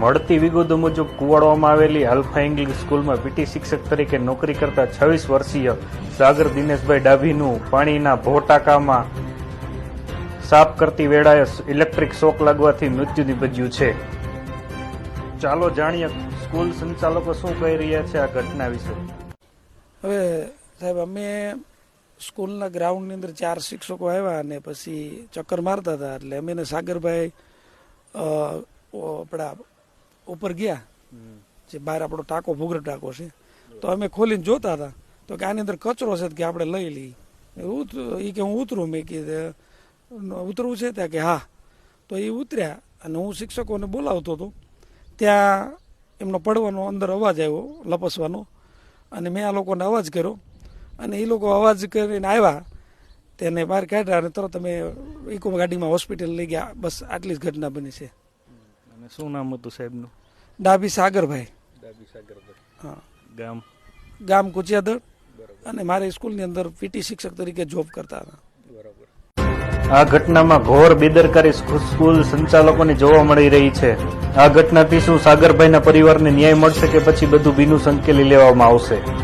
મળતી વિગતો મુજબ કુવાડવામાં આવેલી આલ્ફા ઇંગ્લિશ સ્કૂલમાં પીટી શિક્ષક તરીકે નોકરી કરતા છવ્વીસ વર્ષીય સાગર દિનેશભાઈ ડાભીનું પાણીના ભોટાકામાં સાફ કરતી વેળાએ ઇલેક્ટ્રિક શોક લાગવાથી મૃત્યુ નિપજ્યું છે. ચાલો જાણીએ સ્કૂલ સંચાલકો શું કહી રહ્યા છે આ ઘટના વિશે. હવે સાહેબ, અમે સ્કૂલના ગ્રાઉન્ડની અંદર ચાર શિક્ષકો આવ્યા અને પછી ચક્કર મારતા હતા. એટલે અમે સાગરભાઈ આપણા ઉપર ગયા. જે બહાર આપણો ટાંકો ભૂગર ટાંકો છે. તો અમે ખોલીને જોતા હતા. તો કે આની અંદર કચરો છે કે આપણે લઈ લઈએ. એ કે હું ઉતરું, મેં કીધે ઉતરવું છે? ત્યાં કે, હા. તો એ ઉતર્યા અને હું શિક્ષકોને બોલાવતો હતો. ત્યાં એમનો પડવાનો અંદર અવાજ આવ્યો, લપસવાનો. અને મેં આ લોકોને અવાજ કર્યો. અને એ લોકો અવાજ કરીને આવ્યા. તેને બહાર કાઢ્યા અને તરત અમે ઇકો ગાડીમાં હોસ્પિટલ લઈ ગયા. બસ આટલી જ ઘટના બની છે. અને શું નામ હતું સાહેબનું? ડાબી સાગરભાઈ ડાભી સાગરભાઈ હા. ગામ. ગામ કુચિયાદળ અને મારી સ્કૂલની અંદર પીટી શિક્ષક તરીકે જોબ કરતા હતા. આ ઘટનામાં ઘોર બેદરકારી સ્કૂલ સંચાલકોની જોવા મળી રહી છે. આ ઘટનાથી શું સાગરભાઈના પરિવારને ન્યાય મળશે કે પછી બધું ભીનું સંકેલી લેવામાં આવશે?